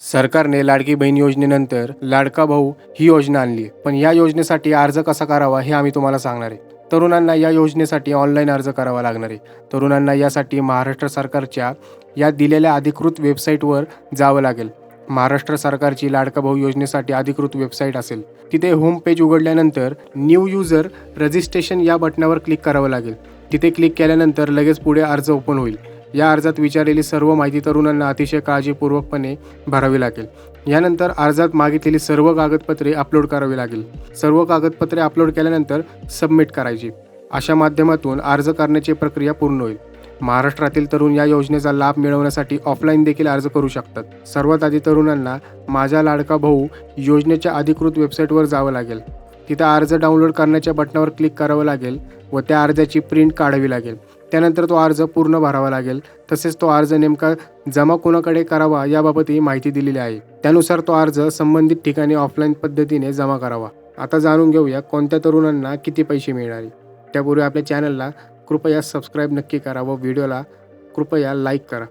सरकारने लाडकी बहीण योजनेनंतर लाडका भाऊ ही योजना आणली. पण या योजनेसाठी अर्ज कसा करावा हे आम्ही तुम्हाला सांगणार आहे. तरुणांना या योजनेसाठी ऑनलाईन अर्ज करावा लागणार आहे. तरुणांना यासाठी महाराष्ट्र सरकारच्या या दिलेल्या अधिकृत वेबसाईटवर जावं लागेल. महाराष्ट्र सरकारची लाडका भाऊ योजनेसाठी अधिकृत वेबसाईट असेल. तिथे होम पेज उघडल्यानंतर न्यू युजर रजिस्ट्रेशन या बटनावर क्लिक करावं लागेल. तिथे क्लिक केल्यानंतर लगेच पुढे अर्ज ओपन होईल. या अर्जात विचारलेली सर्व माहिती तरुणांना अतिशय काळजीपूर्वकपणे भरावी लागेल. यानंतर अर्जात मागितलेली सर्व कागदपत्रे अपलोड करावी लागेल. सर्व कागदपत्रे अपलोड केल्यानंतर सबमिट करायची. अशा माध्यमातून अर्ज करण्याची प्रक्रिया पूर्ण होईल. महाराष्ट्रातील तरुण या योजनेचा लाभ मिळवण्यासाठी ऑफलाईन देखील अर्ज करू शकतात. सर्वात आधी तरुणांना माझा लाडका भाऊ योजनेच्या अधिकृत वेबसाईटवर जावं लागेल. तिथं अर्ज डाउनलोड करण्याच्या बटनावर क्लिक करावं लागेल व त्या अर्जाची प्रिंट काढावी लागेल. त्यानंतर तो अर्ज पूर्ण भरावा लागेल. तसेच तो अर्ज नेमका जमा कोणाकडे करावा याबाबतही माहिती दिलेली आहे. त्यानुसार तो अर्ज संबंधित ठिकाणी ऑफलाईन पद्धतीने जमा करावा. आता जाणून घेऊया कोणत्या तरुणांना किती पैसे मिळणार त्यापूर्वी आपल्या चॅनलला कृपया सबस्क्राईब नक्की करा व व्हिडिओला कृपया लाईक करा.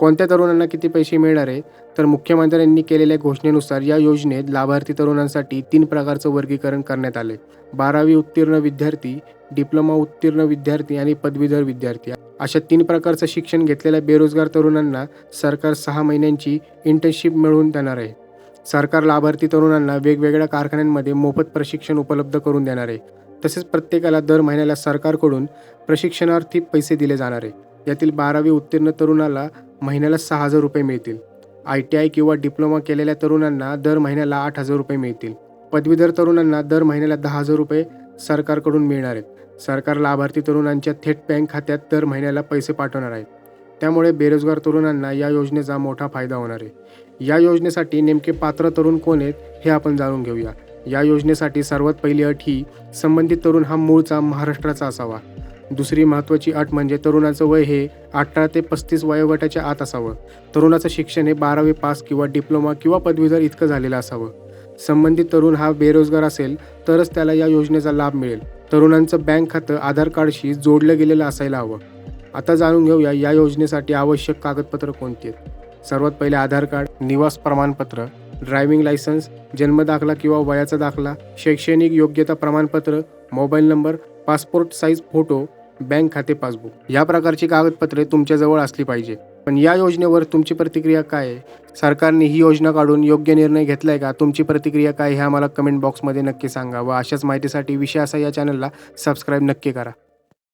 कोणत्या तरुणांना किती पैसे मिळणार आहे? तर मुख्यमंत्र्यांनी केलेल्या घोषणेनुसार या योजनेत लाभार्थी तरुणांसाठी तीन प्रकारचं वर्गीकरण करण्यात आले बारावी उत्तीर्ण विद्यार्थी डिप्लोमा उत्तीर्ण विद्यार्थी आणि पदवीधर विद्यार्थी. अशा तीन प्रकारचं शिक्षण घेतलेल्या बेरोजगार तरुणांना सरकार सहा महिन्यांची इंटर्नशिप मिळवून देणार आहे. सरकार लाभार्थी तरुणांना वेगवेगळ्या कारखान्यांमध्ये मोफत प्रशिक्षण उपलब्ध करून देणार आहे. तसेच प्रत्येकाला दर महिन्याला सरकारकडून प्रशिक्षणार्थी पैसे दिले जाणार आहे. यातील बारावी उत्तीर्ण तरुणाला महिन्याला सहा हजार रुपये मिळतील. आय टी आय किंवा डिप्लोमा केलेल्या तरुणांना दर महिन्याला आठ हजार रुपये मिळतील. पदवीधर तरुणांना दर महिन्याला दहा हजार रुपये सरकारकडून मिळणार आहेत. सरकार लाभार्थी तरुणांच्या थेट बँक खात्यात दर महिन्याला पैसे पाठवणार आहेत त्यामुळे बेरोजगार तरुणांना या योजनेचा मोठा फायदा होणार आहे. या योजनेसाठी नेमके पात्र तरुण कोण आहेत हे आपण जाणून घेऊया. या योजनेसाठी सर्वात पहिली अट ही संबंधित तरुण हा मूळचा महाराष्ट्राचा असावा. दुसरी महत्त्वाची अट म्हणजे तरुणाचं वय हे अठरा ते पस्तीस वयोगटाच्या आत असावं. तरुणाचं शिक्षण हे बारावी पास किंवा डिप्लोमा किंवा पदवीधर इतकं झालेलं असावं. संबंधित तरुण हा बेरोजगार असेल तरच त्याला या योजनेचा लाभ मिळेल. तरुणांचं बँक खातं आधार कार्डशी जोडलं गेलेलं असायला हवं. आता जाणून घेऊया या योजनेसाठी आवश्यक कागदपत्र कोणती आहेत? सर्वात पहिले आधार कार्ड निवास प्रमाणपत्र ड्रायव्हिंग लायसन्स जन्मदाखला किंवा वयाचा दाखला शैक्षणिक योग्यता प्रमाणपत्र mobile number passport size photo bank खाते पासबुक या प्रकारची कागदपत्रे तुमच्याजवळ असली पाहिजे. पण या योजनेवर तुमची प्रतिक्रिया काय आहे? सरकारने ही योजना काढून योग्य निर्णय घेतलाय का? तुमची प्रतिक्रिया काय हे आम्हाला कमेंट बॉक्समध्ये नक्की सांगा व अशाच माहितीसाठी विषय असा या चॅनलला सबस्क्राईब नक्की करा.